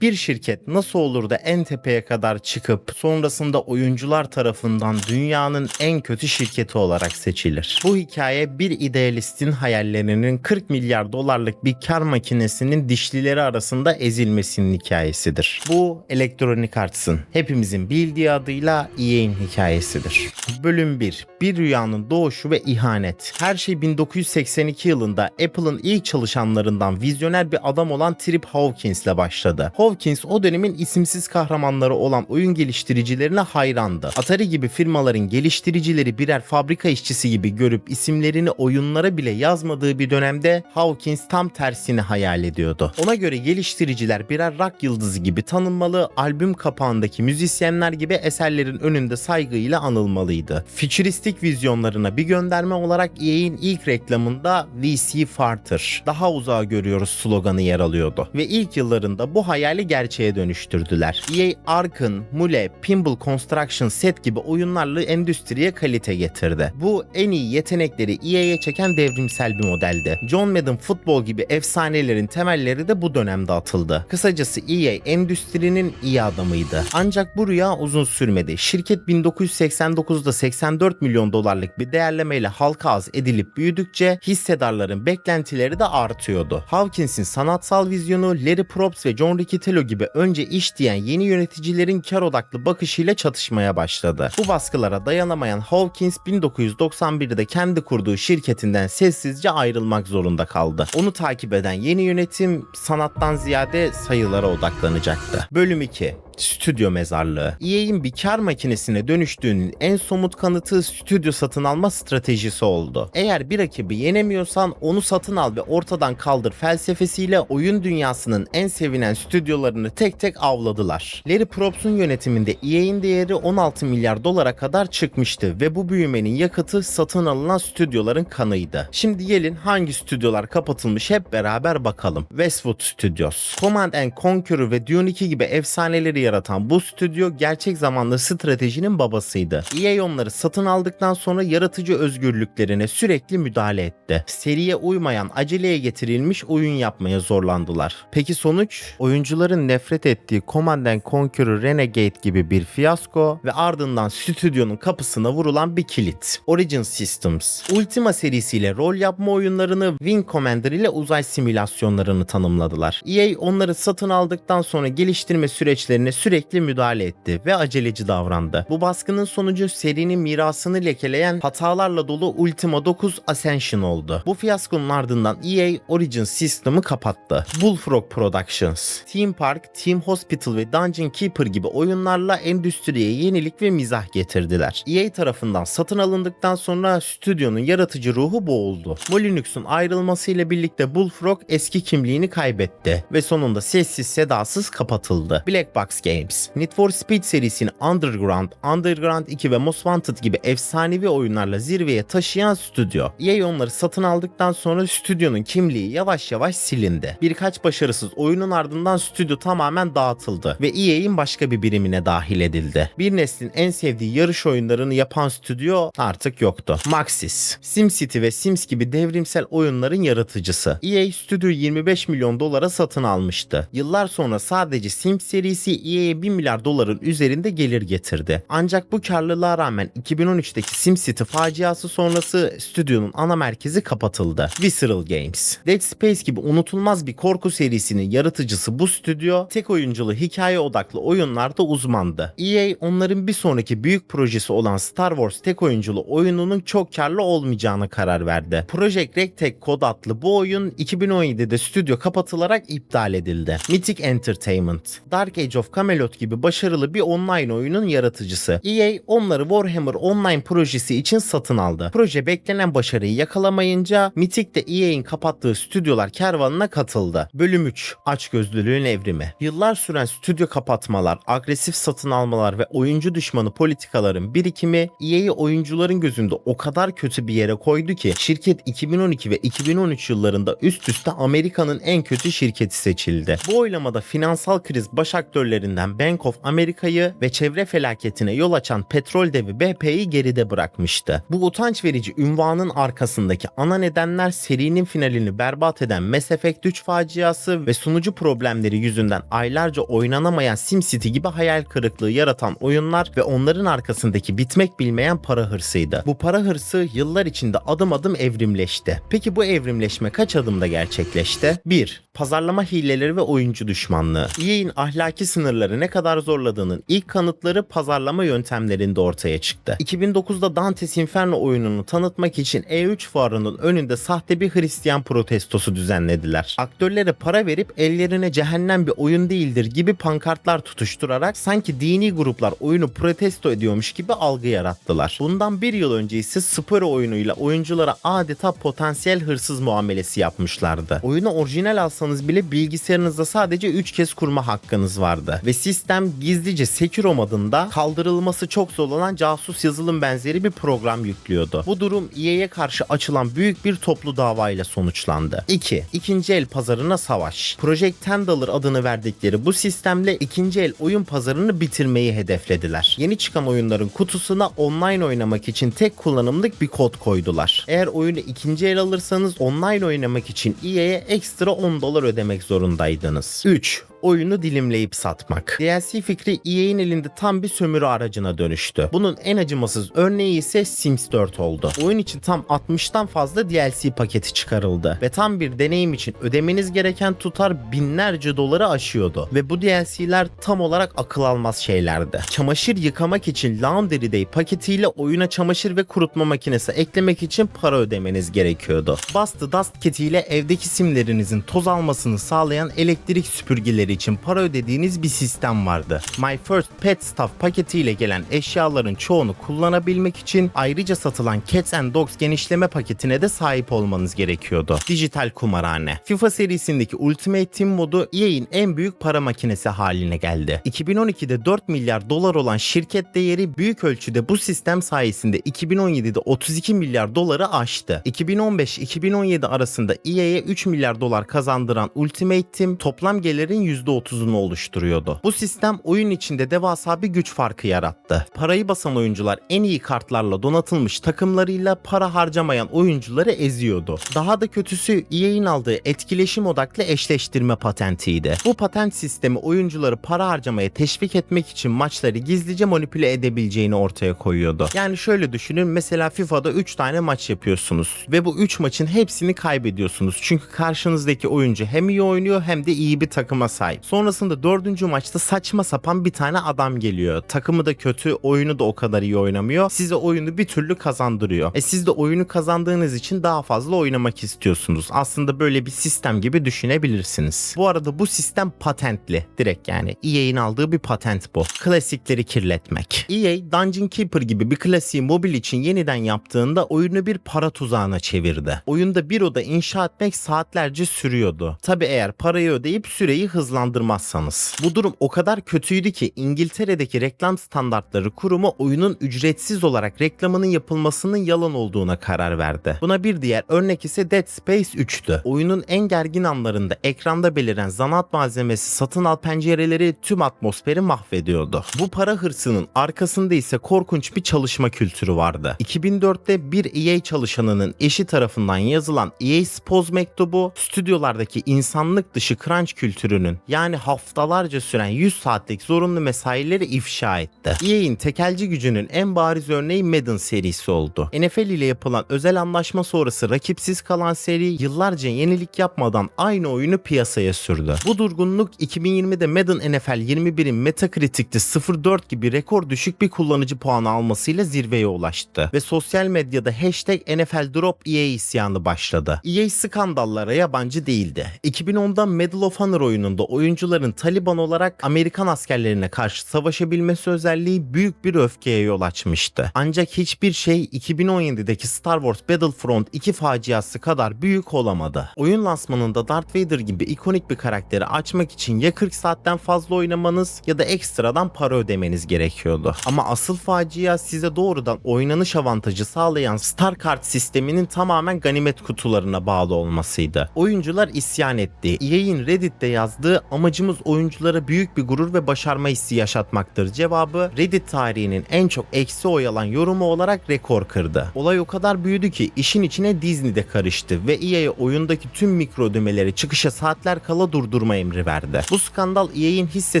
Bir şirket nasıl olur da en tepeye kadar çıkıp sonrasında oyuncular tarafından dünyanın en kötü şirketi olarak seçilir? Bu hikaye bir idealistin hayallerinin 40 milyar dolarlık bir kar makinesinin dişlileri arasında ezilmesinin hikayesidir. Bu Electronic Arts'ın hepimizin bildiği adıyla EA'in hikayesidir. Bölüm 1. Bir rüyanın doğuşu ve ihanet. Her şey 1982 yılında Apple'ın ilk çalışanlarından vizyoner bir adam olan Trip Hawkins ile başladı. Hawkins o dönemin isimsiz kahramanları olan oyun geliştiricilerine hayrandı. Atari gibi firmaların geliştiricileri birer fabrika işçisi gibi görüp isimlerini oyunlara bile yazmadığı bir dönemde Hawkins tam tersini hayal ediyordu. Ona göre geliştiriciler birer rock yıldızı gibi tanınmalı, albüm kapağındaki müzisyenler gibi eserlerin önünde saygıyla anılmalıydı. Fütüristik vizyonlarına bir gönderme olarak EA'in ilk reklamında See Farther, daha uzağa görüyoruz sloganı yer alıyordu. Ve ilk yıllarında bu hayali gerçeğe dönüştürdüler. EA Ark'ın, Mule, Pinball Construction Set gibi oyunlarla endüstriye kalite getirdi. Bu en iyi yetenekleri EA'ye çeken devrimsel bir modeldi. John Madden futbol gibi efsanelerin temelleri de bu dönemde atıldı. Kısacası EA endüstrinin iyi adamıydı. Ancak bu rüya uzun sürmedi. Şirket 1989'da 84 milyon dolarlık bir değerlemeyle halka az edilip büyüdükçe hissedarların beklentileri de artıyordu. Hawkins'in sanatsal vizyonu Larry Probst ve John Riccitello gibi önce iş diyen yeni yöneticilerin kar odaklı bakışıyla çatışmaya başladı. Bu baskılara dayanamayan Hawkins 1991'de kendi kurduğu şirketinden sessizce ayrılmak zorunda kaldı. Onu takip eden yeni yönetim sanattan ziyade sayılara odaklanacaktı. Bölüm 2 Stüdyo mezarlığı. EA'in bir kar makinesine dönüştüğünün en somut kanıtı stüdyo satın alma stratejisi oldu. Eğer bir rakibi yenemiyorsan onu satın al ve ortadan kaldır felsefesiyle oyun dünyasının en sevilen stüdyolarını tek tek avladılar. Larry Probst'un yönetiminde EA'in değeri 16 milyar dolara kadar çıkmıştı ve bu büyümenin yakıtı satın alınan stüdyoların kanıydı. Şimdi gelin hangi stüdyolar kapatılmış hep beraber bakalım. Westwood Studios, Command and Conqueror ve Dune 2 gibi efsaneleri yaratan bu stüdyo gerçek zamanlı stratejinin babasıydı. EA onları satın aldıktan sonra yaratıcı özgürlüklerine sürekli müdahale etti. Seriye uymayan, aceleye getirilmiş oyun yapmaya zorlandılar. Peki sonuç? Oyuncuların nefret ettiği Command and Conqueror Renegade gibi bir fiyasko ve ardından stüdyonun kapısına vurulan bir kilit. Origin Systems. Ultima serisiyle rol yapma oyunlarını Wing Commander ile uzay simülasyonlarını tanımladılar. EA onları satın aldıktan sonra geliştirme süreçlerine sürekli müdahale etti ve aceleci davrandı. Bu baskının sonucu serinin mirasını lekeleyen hatalarla dolu Ultima 9 Ascension oldu. Bu fiyaskonun ardından EA Origin System'ı kapattı. Bullfrog Productions, Team Park, Team Hospital ve Dungeon Keeper gibi oyunlarla endüstriye yenilik ve mizah getirdiler. EA tarafından satın alındıktan sonra stüdyonun yaratıcı ruhu boğuldu. Molinux'un ayrılmasıyla birlikte Bullfrog eski kimliğini kaybetti ve sonunda sessiz sedasız kapatıldı. Black Box Games, Need for Speed serisini Underground, Underground 2 ve Most Wanted gibi efsanevi oyunlarla zirveye taşıyan stüdyo. EA onları satın aldıktan sonra stüdyonun kimliği yavaş yavaş silindi. Birkaç başarısız oyunun ardından stüdyo tamamen dağıtıldı ve EA'in başka bir birimine dahil edildi. Bir neslin en sevdiği yarış oyunlarını yapan stüdyo artık yoktu. Maxis, SimCity ve Sims gibi devrimsel oyunların yaratıcısı. EA stüdyoyu 25 milyon dolara satın almıştı. Yıllar sonra sadece Sims serisi EA'ye 1 milyar doların üzerinde gelir getirdi. Ancak bu karlılığa rağmen 2013'teki SimCity faciası sonrası stüdyonun ana merkezi kapatıldı. Visceral Games. Dead Space gibi unutulmaz bir korku serisinin yaratıcısı bu stüdyo tek oyunculu hikaye odaklı oyunlarda uzmandı. EA onların bir sonraki büyük projesi olan Star Wars tek oyunculu oyununun çok karlı olmayacağına karar verdi. Project Red Tech kod adlı bu oyun 2017'de stüdyo kapatılarak iptal edildi. Mythic Entertainment, Dark Age of Camelot gibi başarılı bir online oyunun yaratıcısı. EA onları Warhammer Online projesi için satın aldı. Proje beklenen başarıyı yakalamayınca Mythic de EA'in kapattığı stüdyolar kervanına katıldı. Bölüm 3 Açgözlülüğün evrimi. Yıllar süren stüdyo kapatmalar, agresif satın almalar ve oyuncu düşmanı politikaların birikimi EA'yi oyuncuların gözünde o kadar kötü bir yere koydu ki şirket 2012 ve 2013 yıllarında üst üste Amerika'nın en kötü şirketi seçildi. Bu oylamada finansal kriz baş aktörlerin ülkelerinden Bank of America'yı ve çevre felaketine yol açan petrol devi BP'yi geride bırakmıştı. Bu utanç verici ünvanın arkasındaki ana nedenler serinin finalini berbat eden Mass Effect 3 faciası ve sunucu problemleri yüzünden aylarca oynanamayan SimCity gibi hayal kırıklığı yaratan oyunlar ve onların arkasındaki bitmek bilmeyen para hırsıydı. Bu para hırsı yıllar içinde adım adım evrimleşti. Peki bu evrimleşme kaç adımda gerçekleşti? 1. Pazarlama hileleri ve oyuncu düşmanlığı. EA'in ahlaki sınırları ne kadar zorladığının ilk kanıtları pazarlama yöntemlerinde ortaya çıktı. 2009'da Dante's Inferno oyununu tanıtmak için E3 fuarının önünde sahte bir Hristiyan protestosu düzenlediler. Aktörlere para verip ellerine cehennem bir oyun değildir gibi pankartlar tutuşturarak sanki dini gruplar oyunu protesto ediyormuş gibi algı yarattılar. Bundan bir yıl önce ise Spore oyunuyla oyunculara adeta potansiyel hırsız muamelesi yapmışlardı. Oyunu orijinal alsanız bile bilgisayarınızda sadece 3 kez kurma hakkınız vardı. Ve sistem gizlice Sekiro modunda kaldırılması çok zor casus yazılım benzeri bir program yüklüyordu. Bu durum EA'ye karşı açılan büyük bir toplu davayla sonuçlandı. 2. İkinci el pazarına savaş. Project Tendal'ır adını verdikleri bu sistemle ikinci el oyun pazarını bitirmeyi hedeflediler. Yeni çıkan oyunların kutusuna online oynamak için tek kullanımlık bir kod koydular. Eğer oyunu ikinci el alırsanız online oynamak için EA'ye ekstra 10 dolar ödemek zorundaydınız. 3 oyunu dilimleyip satmak. DLC fikri EA'in elinde tam bir sömürü aracına dönüştü. Bunun en acımasız örneği ise Sims 4 oldu. Oyun için tam 60'tan fazla DLC paketi çıkarıldı ve tam bir deneyim için ödemeniz gereken tutar binlerce doları aşıyordu ve bu DLC'ler tam olarak akıl almaz şeylerdi. Çamaşır yıkamak için Laundry Day paketiyle oyuna çamaşır ve kurutma makinesi eklemek için para ödemeniz gerekiyordu. The Dust Kit ile evdeki simlerinizin toz almasını sağlayan elektrik süpürgeleri için para ödediğiniz bir sistem vardı. My First Pet Stuff paketiyle gelen eşyaların çoğunu kullanabilmek için ayrıca satılan Cats and Dogs genişleme paketine de sahip olmanız gerekiyordu. Dijital kumarhane. FIFA serisindeki Ultimate Team modu EA'in en büyük para makinesi haline geldi. 2012'de 4 milyar dolar olan şirket değeri büyük ölçüde bu sistem sayesinde 2017'de 32 milyar doları aştı. 2015-2017 arasında EA'ye 3 milyar dolar kazandıran Ultimate Team toplam gelirin %30'unu oluşturuyordu. Bu sistem oyun içinde devasa bir güç farkı yarattı. Parayı basan oyuncular en iyi kartlarla donatılmış takımlarıyla para harcamayan oyuncuları eziyordu. Daha da kötüsü EA'in aldığı etkileşim odaklı eşleştirme patentiydi. Bu patent sistemi oyuncuları para harcamaya teşvik etmek için maçları gizlice manipüle edebileceğini ortaya koyuyordu. Yani şöyle düşünün mesela FIFA'da 3 tane maç yapıyorsunuz ve bu 3 maçın hepsini kaybediyorsunuz. Çünkü karşınızdaki oyuncu hem iyi oynuyor hem de iyi bir takıma sahip. Sonrasında dördüncü maçta saçma sapan bir tane adam geliyor. Takımı da kötü, oyunu da o kadar iyi oynamıyor. Size oyunu bir türlü kazandırıyor. E siz de oyunu kazandığınız için daha fazla oynamak istiyorsunuz. Aslında böyle bir sistem gibi düşünebilirsiniz. Bu arada bu sistem patentli. Direkt yani EA'in aldığı bir patent bu. Klasikleri kirletmek. EA Dungeon Keeper gibi bir klasiği mobil için yeniden yaptığında oyunu bir para tuzağına çevirdi. Oyunda bir oda inşa etmek saatlerce sürüyordu. Tabi eğer parayı ödeyip süreyi hızlandırmazsanız. Bu durum o kadar kötüydü ki İngiltere'deki reklam standartları kurumu oyunun ücretsiz olarak reklamının yapılmasının yalan olduğuna karar verdi. Buna bir diğer örnek ise Dead Space 3'tü. Oyunun en gergin anlarında ekranda beliren zanaat malzemesi satın al pencereleri tüm atmosferi mahvediyordu. Bu para hırsının arkasında ise korkunç bir çalışma kültürü vardı. 2004'te bir EA çalışanının eşi tarafından yazılan EA Spoz mektubu stüdyolardaki insanlık dışı crunch kültürünün yani haftalarca süren 100 saatlik zorunlu mesaileri ifşa etti. EA'in tekelci gücünün en bariz örneği Madden serisi oldu. NFL ile yapılan özel anlaşma sonrası rakipsiz kalan seri yıllarca yenilik yapmadan aynı oyunu piyasaya sürdü. Bu durgunluk 2020'de Madden NFL 21'in Metacritic'te 0.4 gibi rekor düşük bir kullanıcı puanı almasıyla zirveye ulaştı ve sosyal medyada hashtag NFL Drop EA isyanı başladı. EA skandallara yabancı değildi. 2010'da Medal of Honor oyununda oyuncuların Taliban olarak Amerikan askerlerine karşı savaşabilmesi özelliği büyük bir öfkeye yol açmıştı. Ancak hiçbir şey 2017'deki Star Wars Battlefront 2 faciası kadar büyük olamadı. Oyun lansmanında Darth Vader gibi ikonik bir karakteri açmak için ya 40 saatten fazla oynamanız ya da ekstradan para ödemeniz gerekiyordu. Ama asıl facia size doğrudan oynanış avantajı sağlayan Star Kart sisteminin tamamen ganimet kutularına bağlı olmasıydı. Oyuncular isyan etti. EA'in Reddit'te yazdığı amacımız oyunculara büyük bir gurur ve başarma hissi yaşatmaktır cevabı Reddit tarihinin en çok eksi oy alan yorumu olarak rekor kırdı. Olay o kadar büyüdü ki işin içine Disney de karıştı ve EA'ye oyundaki tüm mikro ödemeleri çıkışa saatler kala durdurma emri verdi. Bu skandal EA'in hisse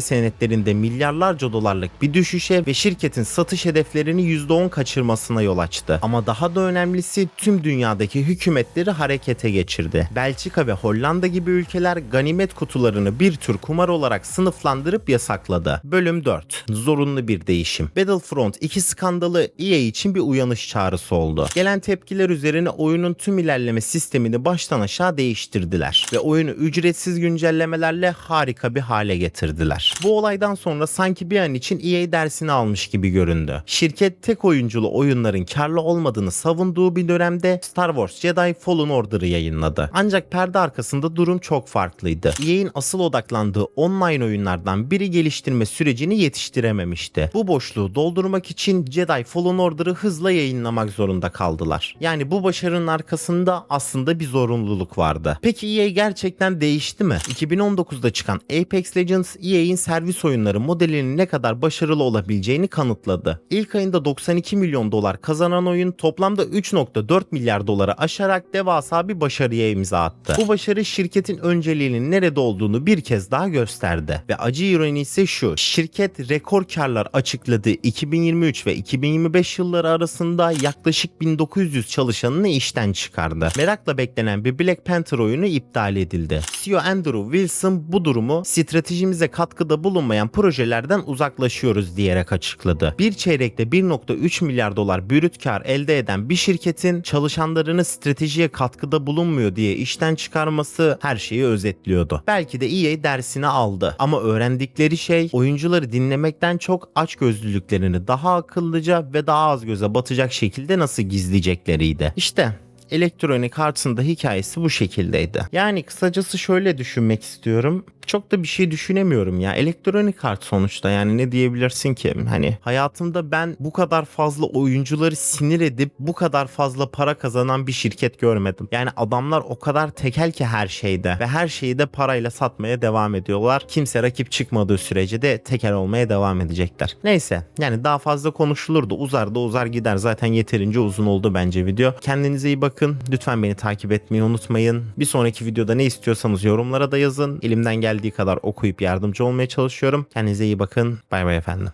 senetlerinde milyarlarca dolarlık bir düşüşe ve şirketin satış hedeflerini %10 kaçırmasına yol açtı. Ama daha da önemlisi tüm dünyadaki hükümetleri harekete geçirdi. Belçika ve Hollanda gibi ülkeler ganimet kutularını bir tür kumar olarak sınıflandırıp yasakladı. Bölüm 4. Zorunlu bir değişim. Battlefront 2 skandalı EA için bir uyanış çağrısı oldu. Gelen tepkiler üzerine oyunun tüm ilerleme sistemini baştan aşağı değiştirdiler ve oyunu ücretsiz güncellemelerle harika bir hale getirdiler. Bu olaydan sonra sanki bir an için EA dersini almış gibi göründü. Şirket tek oyunculu oyunların karlı olmadığını savunduğu bir dönemde Star Wars Jedi Fallen Order'ı yayınladı. Ancak perde arkasında durum çok farklıydı. EA'in asıl odaklandığı online oyunlardan biri geliştirme sürecini yetiştirememişti. Bu boşluğu doldurmak için Jedi Fallen Order'ı hızla yayınlamak zorunda kaldılar. Yani bu başarının arkasında aslında bir zorunluluk vardı. Peki EA gerçekten değişti mi? 2019'da çıkan Apex Legends EA'in servis oyunları modelinin ne kadar başarılı olabileceğini kanıtladı. İlk ayında 92 milyon dolar kazanan oyun toplamda 3.4 milyar doları aşarak devasa bir başarıya imza attı. Bu başarı şirketin önceliğinin nerede olduğunu bir kez daha gösterdi. Ve acı ironi ise şu. Şirket rekor karlar açıkladığı 2023 ve 2025 yılları arasında yaklaşık 1900 çalışanını işten çıkardı. Merakla beklenen bir Black Panther oyunu iptal edildi. CEO Andrew Wilson bu durumu stratejimize katkıda bulunmayan projelerden uzaklaşıyoruz diyerek açıkladı. Bir çeyrekte 1.3 milyar dolar brüt kar elde eden bir şirketin çalışanlarını stratejiye katkıda bulunmuyor diye işten çıkarması her şeyi özetliyordu. Belki de EA dersini aldı ama öğrendikleri şey oyuncuları dinlemekten çok açgözlülüklerini daha akıllıca ve daha az göze batacak şekilde nasıl gizleyecekleriydi. İşte Electronic Arts'ın da hikayesi bu şekildeydi. Yani kısacası şöyle düşünmek istiyorum. Çok da bir şey düşünemiyorum ya. Electronic Arts sonuçta yani ne diyebilirsin ki? Hani hayatımda ben bu kadar fazla oyuncuları sinir edip bu kadar fazla para kazanan bir şirket görmedim. Yani adamlar o kadar tekel ki her şeyde ve her şeyi de parayla satmaya devam ediyorlar. Kimse rakip çıkmadığı sürece de tekel olmaya devam edecekler. Neyse yani daha fazla konuşulur da uzar da uzar gider. Zaten yeterince uzun oldu bence video. Kendinize iyi bakın. Lütfen beni takip etmeyi unutmayın. Bir sonraki videoda ne istiyorsanız yorumlara da yazın. Elimden geldiği kadar okuyup yardımcı olmaya çalışıyorum. Kendinize iyi bakın. Bay bay efendim.